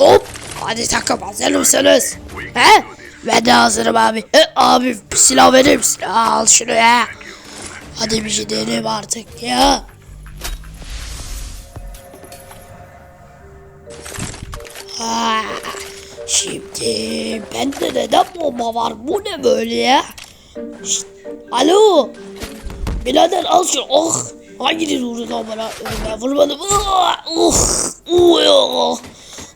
Hop. Hadi takım hazır mısınız? He? Ben de hazırım abi. E, abi silah verir misin? Al şunu ya. Hadi bir gidelim artık ya. Ha, şimdi bende neden bomba var? Bu ne böyle ya? Şşt, alo. Birader al şunu. Oh. Hangini vurdun lan bana? Ben vurmadım. Ah, Uh, uh,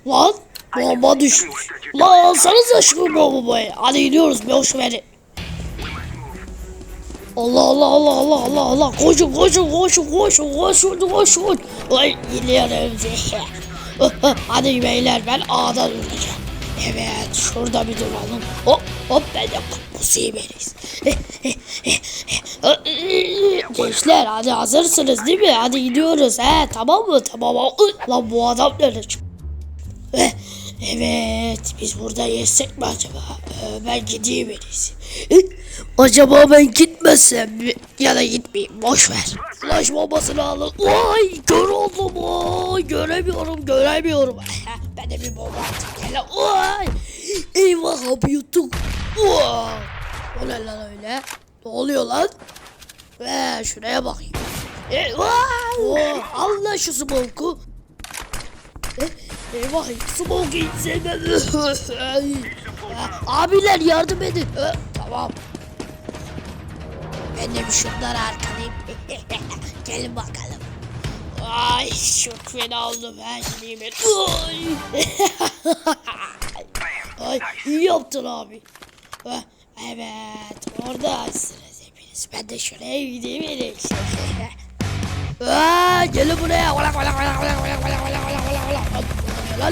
Lan bomba düşmüş. Lan alsanıza şu bombayı. Hadi gidiyoruz boş verin. Allah Allah Allah Allah Allah Allah. Koşun koşun koşun koşun koşun koşun. Ay gidiyorum Hadi beyler ben A'dan öleceğim Evet şurada bir duralım. Hop hop ben de pusuyu veriz Gençler hadi hazırsınız değil mi? Hadi gidiyoruz. He tamam mı? Tamam. Lan bu adam nerede çıktı Evet, biz burada yesek mi acaba? Ee, ben gideyim en iyisi. Acaba ben gitmesem mi? Ya da gitmeyeyim, boş ver. Flash bombasını alın. Vay, kör oldum. Vay, göremiyorum, göremiyorum. ben de bir bomba attım. Gel. Vay. Eyvah, abi yuttuk. Vay. O ne lan öyle? Ne oluyor lan? Ee, şuraya bakayım. Eyvah. Oh, Allah şu smoke'u. Eyvah smoke insene. Abiler yardım edin. Tamam. Ben de bir şunları arkalayayım. Gelin bakalım. Ay çok fena oldum ben şimdi. Ay. İyi yaptın abi. Evet oradasınız hepiniz. Ben de şuraya gideyim iyisi. Aa, gelin buraya. Ola, ola, ola, ola, ola, ola, ola, ola, ola, ola.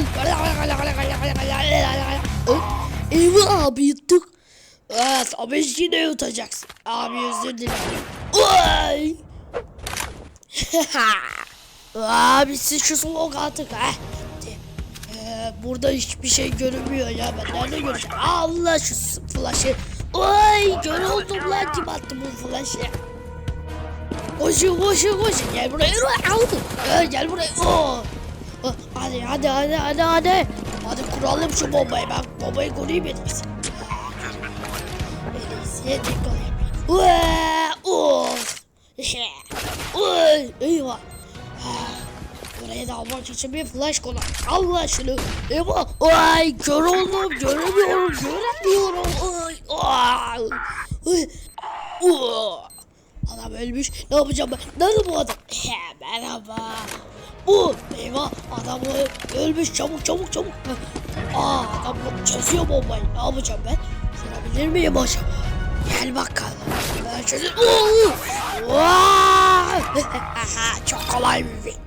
Eyvah abi yuttuk. Evet ama yine yutacaksın. Abi özür dilerim. Vay. abi siz şu soğuk artık ha. Ee, burada hiçbir şey görünmüyor ya ben nerede göreceğim? Allah şu flaşı. Ay kör oldum lan kim attı bu flaşı? Koşun koşun koşun gel buraya. Gel, gel buraya. Oo. Hadi hadi hadi hadi hadi. Hadi kuralım şu bombayı. Ben bombayı kurayım en iyisi. En iyisi Of. Uy, Eyvah. Buraya da almak için bir flash kola. Allah şunu. Eyvah. Ay kör oldum. Göremiyorum. Göremiyorum. Ay. Ay. Adam ölmüş. Ne yapacağım ben? Nerede bu adam? Merhaba. Bu. Eyvah. Adam ölmüş. Çabuk çabuk çabuk. Aa adam çözüyor bombayı. Ne yapacağım ben? Vurabilir miyim acaba? Gel bakalım. Ben çözüm. Çok kolay bir